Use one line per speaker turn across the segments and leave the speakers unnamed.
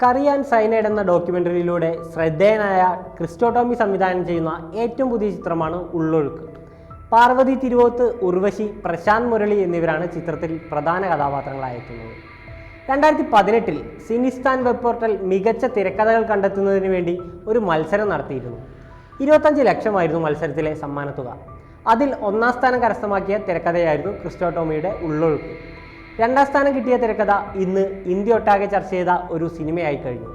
Curry and cyanide എന്ന ഡോക്യുമെന്ററിയിലൂടെ ശ്രദ്ധേയനായ ക്രിസ്റ്റോട്ടോമി സംവിധാനം ചെയ്യുന്ന ഏറ്റവും പുതിയ ചിത്രമാണ് ഉള്ളൊഴുക്ക്. പാർവതി തിരുവോത്ത് ഉർവശി പ്രശാന്ത് മുരളി എന്നിവരാണ് ചിത്രത്തിൽ പ്രധാന കഥാപാത്രങ്ങളായി എത്തുന്നത് രണ്ടായിരത്തി പതിനെട്ടിൽ സിനിസ്ഥാൻ വെബ് പോർട്ടൽ മികച്ച തിരക്കഥകൾ കണ്ടെത്തുന്നതിന് വേണ്ടി ഒരു മത്സരം നടത്തിയിരുന്നു. ഇരുപത്തഞ്ച് ലക്ഷമായിരുന്നു മത്സരത്തിലെ സമ്മാനത്തുക. അതിൽ ഒന്നാം സ്ഥാനം കരസ്ഥമാക്കിയ തിരക്കഥയായിരുന്നു ക്രിസ്റ്റോട്ടോമിയുടെ ഉള്ളൊഴുക്ക്. രണ്ടാം സ്ഥാനം കിട്ടിയ തിരക്കഥ ഇന്ന് ഇന്ത്യ ഒട്ടാകെ ചർച്ച ചെയ്ത ഒരു സിനിമയായി കഴിഞ്ഞു.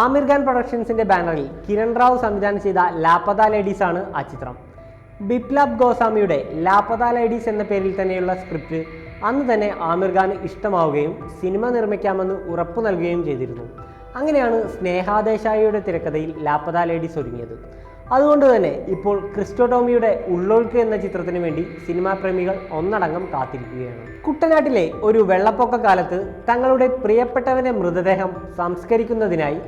ആമിർ ഖാൻ പ്രൊഡക്ഷൻസിന്റെ ബാനറിൽ കിരൺ റാവു സംവിധാനം ചെയ്ത ലാപ്പത ലേഡീസ് ആണ് ആ ചിത്രം. ബിപ്ലബ് ഗോസ്വാമിയുടെ ലാപ്പത ലേഡീസ് എന്ന പേരിൽ തന്നെയുള്ള സ്ക്രിപ്റ്റ് അന്ന് തന്നെ ആമിർ ഖാൻ ഇഷ്ടമാവുകയും സിനിമ നിർമ്മിക്കാമെന്ന് ഉറപ്പു നൽകുകയും ചെയ്തിരുന്നു. അങ്ങനെയാണ് സ്നേഹാദേശായിയുടെ തിരക്കഥയിൽ ലാപ്പത ലേഡീസ് ഒരുങ്ങിയത്. അതുകൊണ്ട് തന്നെ ഇപ്പോൾ ക്രിസ്റ്റോടോമിയുടെ ഉള്ളൊഴുക്ക് എന്ന ചിത്രത്തിന് വേണ്ടി സിനിമാ പ്രേമികൾ ഒന്നടങ്കം കാത്തിരിക്കുകയാണ്. കുട്ടനാട്ടിലെ ഒരു വെള്ളപ്പൊക്ക കാലത്ത് തങ്ങളുടെ പ്രിയപ്പെട്ടവന്റെ മൃതദേഹം സംസ്കരിക്കുന്നതിനായി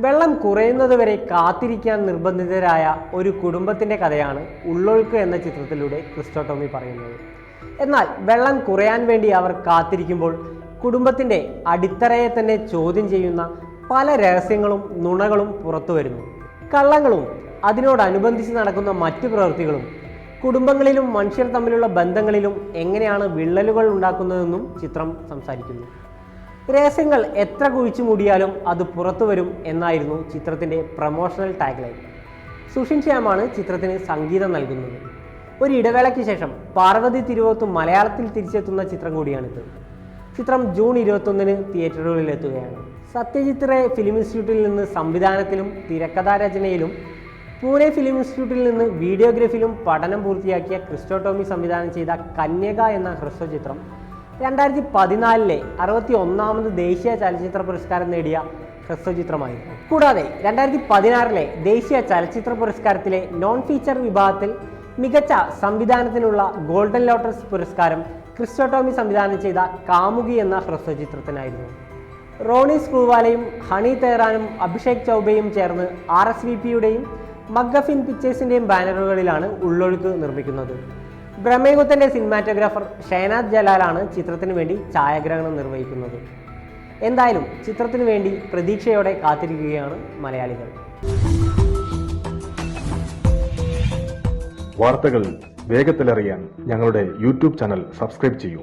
വെള്ളം കുറയുന്നതുവരെ കാത്തിരിക്കാൻ നിർബന്ധിതരായ ഒരു കുടുംബത്തിന്റെ കഥയാണ് ഉള്ളൊഴുക്ക് എന്ന ചിത്രത്തിലൂടെ ക്രിസ്റ്റോട്ടോമി പറയുന്നത്. എന്നാൽ വെള്ളം കുറയാൻ വേണ്ടി അവർ കാത്തിരിക്കുമ്പോൾ കുടുംബത്തിന്റെ അടിത്തറയെ തന്നെ ചോദ്യം ചെയ്യുന്ന പല രഹസ്യങ്ങളും നുണകളും പുറത്തു വരുന്നു കള്ളങ്ങളും അതിനോടനുബന്ധിച്ച് നടക്കുന്ന മറ്റു പ്രവൃത്തികളും കുടുംബങ്ങളിലും മനുഷ്യർ തമ്മിലുള്ള ബന്ധങ്ങളിലും എങ്ങനെയാണ് വിള്ളലുകൾ ഉണ്ടാക്കുന്നതെന്നും ചിത്രം സംസാരിക്കുന്നു. രഹസ്യങ്ങൾ എത്ര കുഴിച്ചു മൂടിയാലും അത് പുറത്തു വരും എന്നായിരുന്നു ചിത്രത്തിന്റെ പ്രൊമോഷണൽ ടാഗ്ലൈൻ. സുഷിൻ ശ്യാമാണ് ചിത്രത്തിന് സംഗീതം നൽകുന്നത്. ഒരു ഇടവേളയ്ക്ക് ശേഷം പാർവതി തിരുവോത്ത് മലയാളത്തിൽ തിരിച്ചെത്തുന്ന ചിത്രം കൂടിയാണിത്. ചിത്രം ജൂൺ ഇരുപത്തൊന്നിന് തിയേറ്ററുകളിൽ എത്തുകയാണ് സത്യജിത്ത് റേ ഫിലിം ഇൻസ്റ്റിറ്റ്യൂട്ടിൽ നിന്ന് സംവിധാനത്തിലും തിരക്കഥാരചനയിലും പൂനെ ഫിലിം ഇൻസ്റ്റിറ്റ്യൂട്ടിൽ നിന്ന് വീഡിയോഗ്രഫിയിലും പഠനം പൂർത്തിയാക്കിയ ക്രിസ്റ്റോട്ടോമി സംവിധാനം ചെയ്ത കന്യക എന്ന ഹ്രസ്വചിത്രം രണ്ടായിരത്തി പതിനാലിലെ അറുപത്തി ഒന്നാമത് ദേശീയ ചലച്ചിത്ര പുരസ്കാരം നേടിയ ഹ്രസ്വചിത്രമായിരുന്നു കൂടാതെ രണ്ടായിരത്തി പതിനാറിലെ ദേശീയ ചലച്ചിത്ര പുരസ്കാരത്തിലെ നോൺ ഫീച്ചർ വിഭാഗത്തിൽ മികച്ച സംവിധാനത്തിനുള്ള ഗോൾഡൻ ലോട്ടസ് പുരസ്കാരം ക്രിസ്റ്റോട്ടോമി സംവിധാനം ചെയ്ത കാമുകി എന്ന ഹ്രസ്വചിത്രത്തിനായിരുന്നു റോണി സ്ക്രൂവാലയും ഹണി തേറാനും അഭിഷേക് ചൗബയും ചേർന്ന് ആർ എസ് വി പിയുടെയും മഗഫിൻ പിക്ചേഴ്സിന്റെയും ബാനറുകളിലാണ് ഉള്ളൊഴുക്ക് നിർമ്മിക്കുന്നത്. ബ്രഹ്മേഗുത്തന്റെ സിനിമാറ്റോഗ്രാഫർ ഷൈനാഥ് ജലാലാണ് ചിത്രത്തിന് വേണ്ടി ഛായാഗ്രഹണം നിർവഹിക്കുന്നത്. എന്തായാലും ചിത്രത്തിന് വേണ്ടി പ്രതീക്ഷയോടെ കാത്തിരിക്കുകയാണ് മലയാളികൾ.
വാർത്തകൾ വേഗത്തിലറിയാൻ ഞങ്ങളുടെ യൂട്യൂബ് ചാനൽ സബ്സ്ക്രൈബ് ചെയ്യൂ.